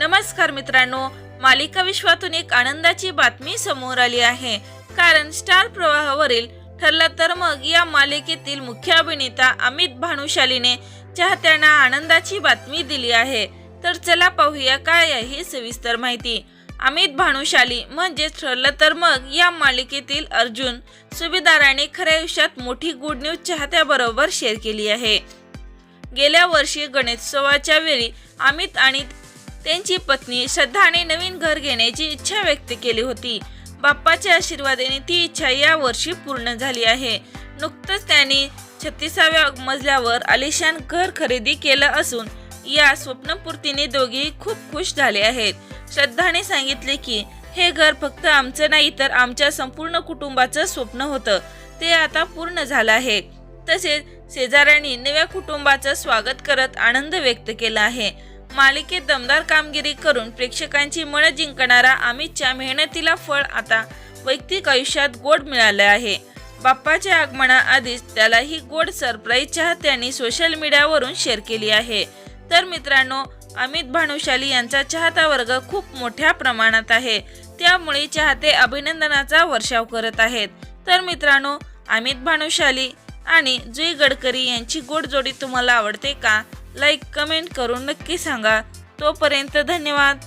नमस्कार मित्रांनो मालिका विश्वातून एक आनंदाची बातमी समोर आली आहे. कारण स्टार प्रवाहावरील ठरलं तर मग या मालिकेतील मुख्य अभिनेता अमित भानुशालीने चाहत्यांना आनंदाची बातमी दिली आहे. तर चला पाहूया काय आहे ही सविस्तर माहिती. अमित भानुशाली म्हणजेच ठरलं तर मग या मालिकेतील अर्जुन सुभेदाराने खऱ्या आयुष्यात मोठी गुड न्यूज चाहत्याबरोबर शेअर केली आहे. गेल्या वर्षी गणेशोत्सवाच्या वेळी अमित आणि त्यांची पत्नी श्रद्धाने नवीन घर घेण्याची इच्छा व्यक्त केली होती. बाप्पाच्या आशीर्वादाने ती इच्छा या वर्षी पूर्ण झाली आहे. नुकतंच त्यांनी छत्तीसाव्या मजल्यावर आलिशान घर खरेदी केलं असून या स्वप्नपूर्तीने दोघेही खूप खुश झाले आहेत. श्रद्धाने सांगितले की हे घर फक्त आमचं नाही तर आमच्या संपूर्ण कुटुंबाचं स्वप्न होतं. ते आता पूर्ण झालं आहे. तसेच शेजाऱ्यांनी नव्या कुटुंबाचं स्वागत करत आनंद व्यक्त केला आहे. मालिकेत दमदार कामगिरी करून प्रेक्षकांची मन जिंकणारा अमितच्या मेहनतीला फळ आता वैयक्तिक आयुष्यात गोड मिळालं आहे. बाप्पाच्या आगमनाआधीच त्याला ही गोड सरप्राईज चाहत्यांनी सोशल मीडियावरून शेअर केली आहे. तर मित्रांनो अमित भानुशाली यांचा चाहता वर्ग खूप मोठ्या प्रमाणात आहे. त्यामुळे चाहते अभिनंदनाचा वर्षाव करत आहेत. तर मित्रांनो अमित भानुशाली आणि जुई गडकरी यांची गोड जोडी तुम्हाला आवडते का? लाईक कमेंट करून नक्की सांगा. तोपर्यंत धन्यवाद.